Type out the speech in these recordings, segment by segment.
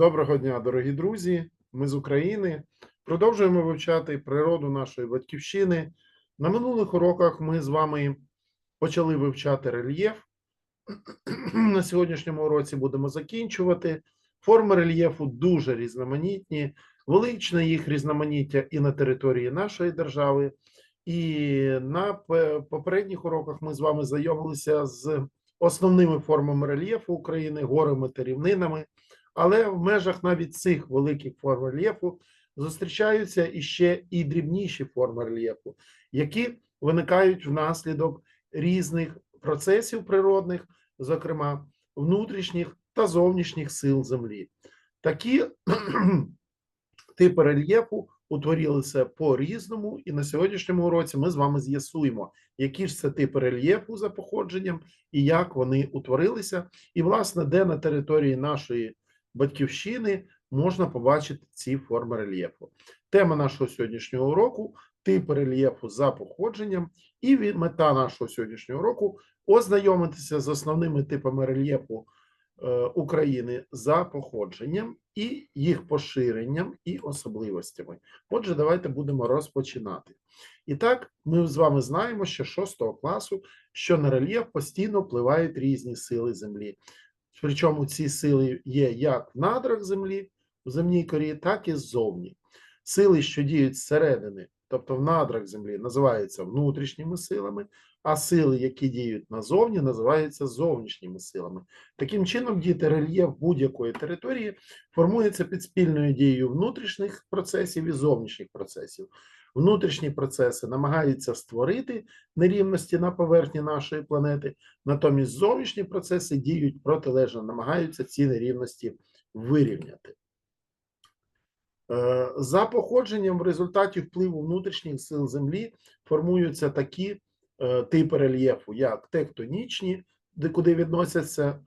Доброго дня, дорогі друзі. Ми з України продовжуємо вивчати природу нашої батьківщини. На минулих уроках ми з вами почали вивчати рельєф. На сьогоднішньому уроці будемо закінчувати. Форми рельєфу дуже різноманітні, величне їх різноманіття і на території нашої держави. І на попередніх уроках ми з вами знайомилися з основними формами рельєфу України, горами та рівнинами. Але в межах навіть цих великих форм рельєфу зустрічаються іще і дрібніші форми рельєфу, які виникають внаслідок різних процесів природних, зокрема внутрішніх та зовнішніх сил Землі. Такі типи рельєфу утворилися по-різному, і на сьогоднішньому уроці ми з вами з'ясуємо, які ж це типи рельєфу за походженням і як вони утворилися, і, власне, де на території нашої батьківщини можна побачити ці форми рельєфу. Тема нашого сьогоднішнього уроку типи рельєфу за походженням, і мета нашого сьогоднішнього уроку ознайомитися з основними типами рельєфу е, України за походженням і їх поширенням і особливостями. Отже, давайте будемо розпочинати. І так, ми з вами знаємо ще 6 класу, що на рельєф постійно впливають різні сили Землі. Причому ці сили є як в надрах землі, в земній корі, так і ззовні. Сили, що діють зсередини, тобто в надрах землі, називаються внутрішніми силами, а сили, які діють назовні, називаються зовнішніми силами. Таким чином, діти рельєф будь-якої території формується під спільною дією внутрішніх процесів і зовнішніх процесів. Внутрішні процеси намагаються створити нерівності на поверхні нашої планети, Натомість зовнішні процеси діють протилежно, намагаються ці нерівності вирівняти. Е, За походженням в результаті впливу внутрішніх сил Землі формуються такі е, типи рельєфу, як тектонічні, куди відносяться е,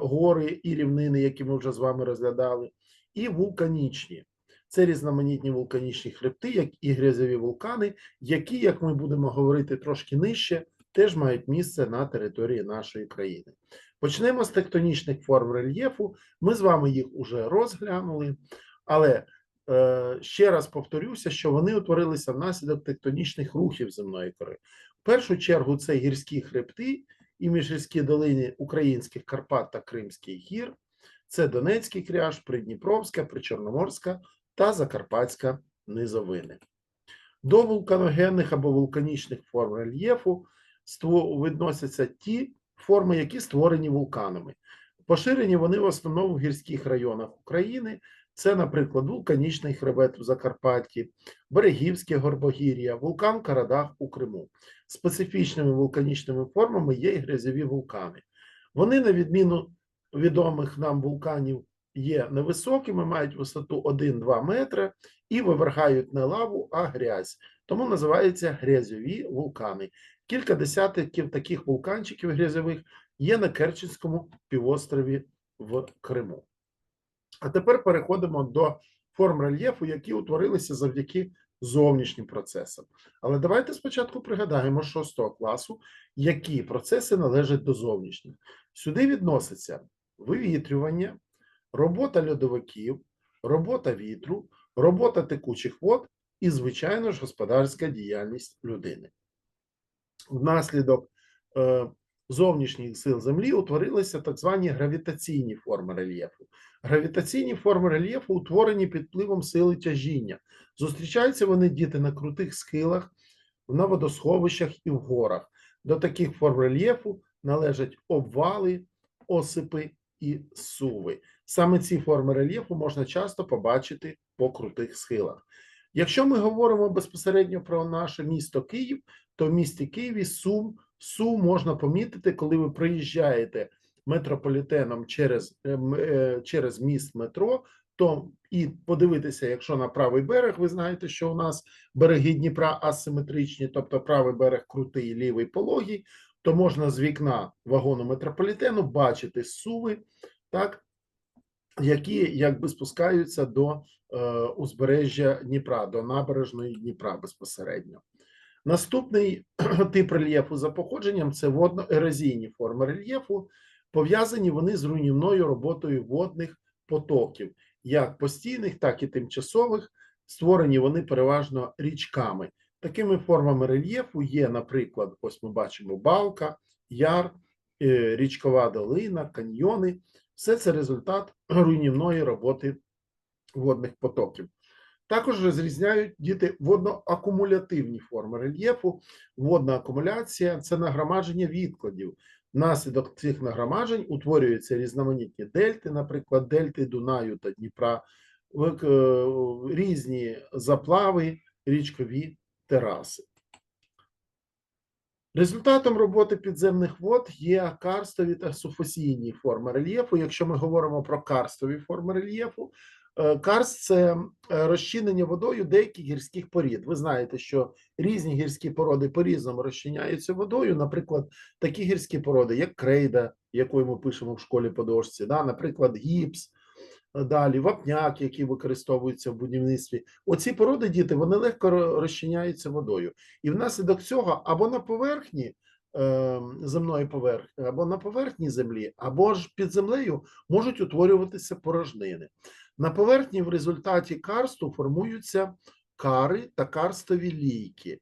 гори і рівнини, які ми вже з вами розглядали, і вулканічні. Це різноманітні вулканічні хребти, як і грязьові вулкани, які, як ми будемо говорити трошки нижче, теж мають місце на території нашої країни. Почнемо з тектонічних форм рельєфу. Ми з вами їх уже розглянули, але е, ще раз повторюся, що вони утворилися внаслідок тектонічних рухів земної кори. В першу чергу це гірські хребти і міжгірські долини українських Карпат та Кримських гір. Це Донецький кряж, Придніпровська, Причорноморська та Закарпатська низовини. До вулканогенних або вулканічних форм рельєфу відносяться ті форми, які створені вулканами. Поширені вони в основному в гірських районах України. Це, наприклад, вулканічний хребет в Закарпатті, Берегівське горбогір'я, вулкан Карадах у Криму. Специфічними вулканічними формами є і грязьові вулкани. Вони, на відміну відомих нам вулканів, є невисокими, мають висоту 1-2 метри і вивергають не лаву, а грязь. Тому називаються грязьові вулкани. Кілька десятків таких вулканчиків грязьових є на Керченському півострові в Криму. А тепер переходимо до форм рельєфу, які утворилися завдяки зовнішнім процесам. Але давайте спочатку пригадаємо з 6 класу, які процеси належать до зовнішніх. Сюди відноситься вивітрювання, робота льодовиків, робота вітру, робота текучих вод і, звичайно ж, господарська діяльність людини. Внаслідок е, зовнішніх сил Землі утворилися так звані гравітаційні форми рельєфу. Гравітаційні форми рельєфу утворені під впливом сили тяжіння. Зустрічаються вони діти на крутих схилах, на водосховищах і в горах. До таких форм рельєфу належать обвали, осипи і суви. Саме ці форми рельєфу можна часто побачити по крутих схилах. Якщо ми говоримо безпосередньо про наше місто Київ, то в місті Києві Сум, Сум можна помітити, коли ви приїжджаєте метрополітеном через, е, е, через міст метро, то і подивитися, якщо на правий берег, ви знаєте, що у нас береги Дніпра асиметричні, тобто правий берег крутий, лівий пологий, то можна з вікна вагону метрополітену бачити суви, так, які якби спускаються до е, узбережжя Дніпра, до набережної Дніпра безпосередньо. Наступний тип рельєфу за походженням це водно-ерозійні форми рельєфу. Пов'язані вони з руйнівною роботою водних потоків, як постійних, так і тимчасових. Створені вони переважно річками. Такими формами рельєфу є, наприклад, ось ми бачимо балка, яр, е, річкова долина, каньйони. Все це результат руйнівної роботи водних потоків. Також розрізняють діти водноакумулятивні форми рельєфу. Водна акумуляція це нагромадження відкладів. Внаслідок цих нагромаджень утворюються різноманітні дельти, наприклад, дельти Дунаю та Дніпра, е, різні заплави, річкові тераси. Результатом роботи підземних вод є карстові та суфосійні форми рельєфу. Якщо ми говоримо про карстові форми рельєфу, е, карст це е, розчинення водою деяких гірських порід. Ви знаєте, що різні гірські породи по-різному розчиняються водою. Наприклад, такі гірські породи, як крейда, яку ми пишемо в школі по дошці, да, наприклад, гіпс, далі вапняк, який використовується в будівництві. Оці породи діти вони легко розчиняються водою. І внаслідок цього або на поверхні е, земної поверхні, або на поверхні землі, або ж під землею можуть утворюватися порожнини. На поверхні в результаті карсту формуються кари та карстові лійки.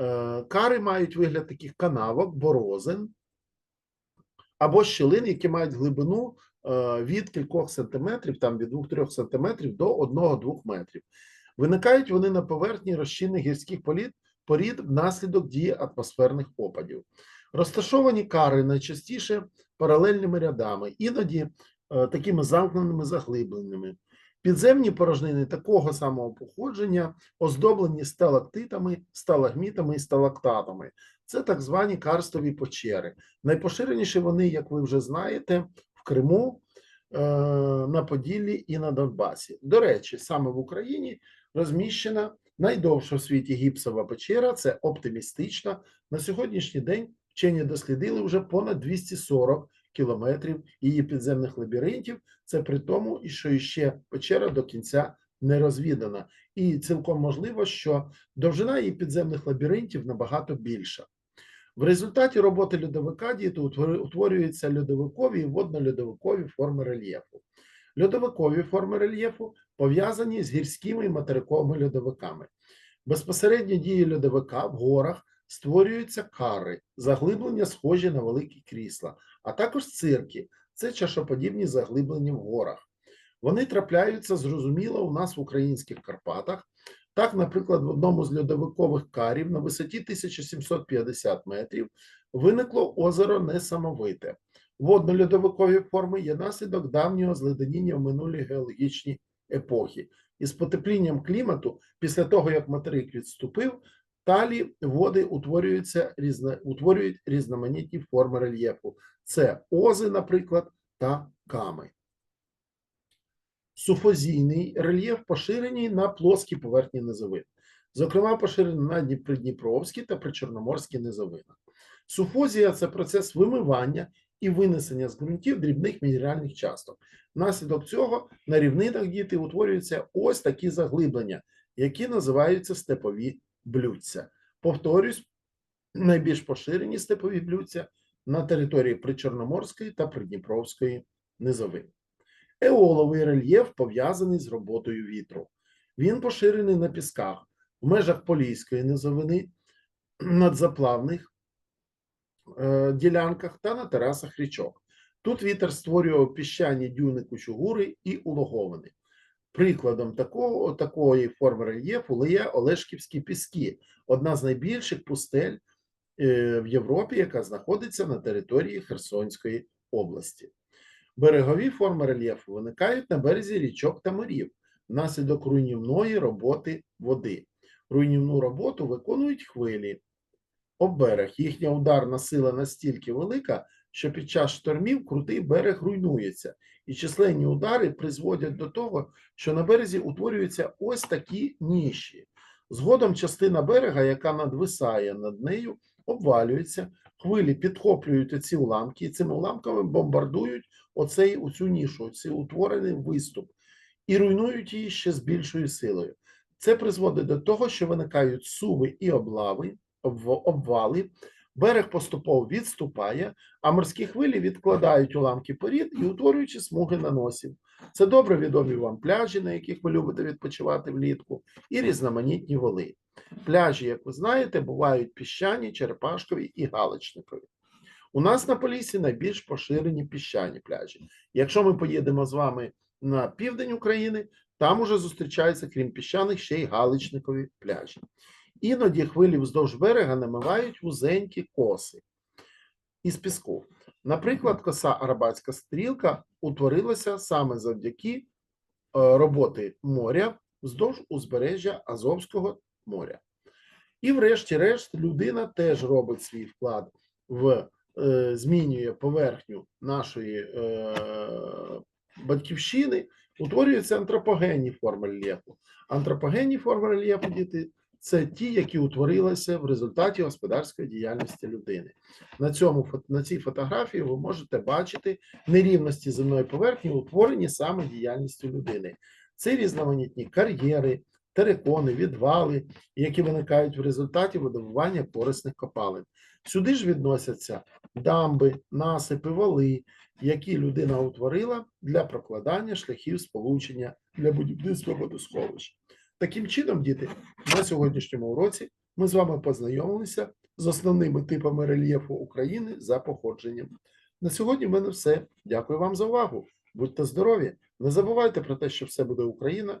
Е, Кари мають вигляд таких канавок, борозин або щілин, які мають глибину е, від кількох сантиметрів, там від 2-3 сантиметрів до 1-2 метрів. Виникають вони на поверхні розчинних гірських політ, порід внаслідок дії атмосферних опадів. Розташовані кари найчастіше паралельними рядами, іноді е, такими замкненими заглибленнями. Підземні порожнини такого самого походження оздоблені сталактитами, сталагмітами і сталактатами. Це так звані карстові печери. Найпоширеніші вони, як ви вже знаєте, в Криму, е, на Поділлі і на Донбасі. До речі, саме в Україні розміщена найдовша в світі гіпсова печера. Це оптимістична. На сьогоднішній день вчені дослідили вже понад 240 кілометрів її підземних лабіринтів. Це при тому, що іще печера до кінця не розвідана. І цілком можливо, що довжина її підземних лабіринтів набагато більша. В результаті роботи льодовика діти утворюються льодовикові і водно-льодовикові форми рельєфу. Льодовикові форми рельєфу пов'язані з гірськими і материковими льодовиками. Безпосередньо дії льодовика в горах створюються кари, заглиблення, схожі на великі крісла, а також цирки це чашоподібні заглиблення в горах. Вони трапляються зрозуміло у нас в українських Карпатах. Так, наприклад, в одному з льодовикових карів на висоті 1750 метрів виникло озеро Несамовите. Водно-льодовикові форми є наслідок давнього зледеніння в минулі геологічні епохи. Із потеплінням клімату, після того як материк відступив, талі води утворюються різно, утворюють різноманітні форми рельєфу. Це ози, наприклад, та ками. Суфозійний рельєф поширений на плоскі поверхні низовин, зокрема поширений на Дніп- Придніпровській та Причорноморській низовинах. Суфозія це процес вимивання і винесення з ґрунтів дрібних мінеральних часток. Внаслідок цього на рівнинах діти утворюються ось такі заглиблення, які називаються степові блюдця. Повторюсь, найбільш поширені степові блюдця на території Причорноморської та Придніпровської низовин. Еоловий рельєф пов'язаний з роботою вітру. Він поширений на пісках в межах Поліської низовини, надзаплавних е, ділянках та на терасах річок. Тут вітер створює піщані дюни кучугури і улоговини. Прикладом такого, такої форми рельєфу є Олешківські піски, одна з найбільших пустель е, в Європі, яка знаходиться на території Херсонської області. Берегові форми рельєфу виникають на березі річок та морів внаслідок руйнівної роботи води. Руйнівну роботу виконують хвилі об берег. Їхня ударна сила настільки велика, що під час штормів крутий берег руйнується, і численні удари призводять до того, що на березі утворюються ось такі ніші. Згодом частина берега, яка надвисає над нею, обвалюється, хвилі підхоплюють ці уламки, і цими уламками бомбардують оцей оцю нішу, цей утворений виступ, і руйнують її ще з більшою силою. Це призводить до того, що виникають суви і облави, обвали, Берег поступово відступає, а морські хвилі відкладають уламки порід і утворюючи смуги наносів. Це добре відомі вам пляжі, на яких ви любите відпочивати влітку, і різноманітні воли. Пляжі, як ви знаєте, бувають піщані, черепашкові і галичникові. У нас на Поліссі найбільш поширені піщані пляжі. Якщо ми поїдемо з вами на південь України, там уже зустрічаються, крім піщаних, ще й галичникові пляжі. Іноді хвилі вздовж берега намивають вузенькі коси із піску. Наприклад, коса Арабатська стрілка утворилася саме завдяки е, роботи моря вздовж узбережжя Азовського моря. І, врешті-решт, людина теж робить свій вклад в е, змінює поверхню нашої е, батьківщини, утворюються антропогенні форми рельєфу. Антропогенні форми рельєфу, діти, це ті, які утворилися в результаті господарської діяльності людини. На, цьому, на цій фотографії ви можете бачити нерівності земної поверхні, утворені саме діяльністю людини. Це різноманітні кар'єри, терикони, відвали, які виникають в результаті видобування корисних копалин. Сюди ж відносяться дамби, насипи, вали, які людина утворила для прокладання шляхів сполучення для будівництва водосховищ. Таким чином, діти, на сьогоднішньому уроці ми з вами познайомилися з основними типами рельєфу України за походженням. На сьогодні в мене все. Дякую вам за увагу. Будьте здорові! Не забувайте про те, що все буде Україна,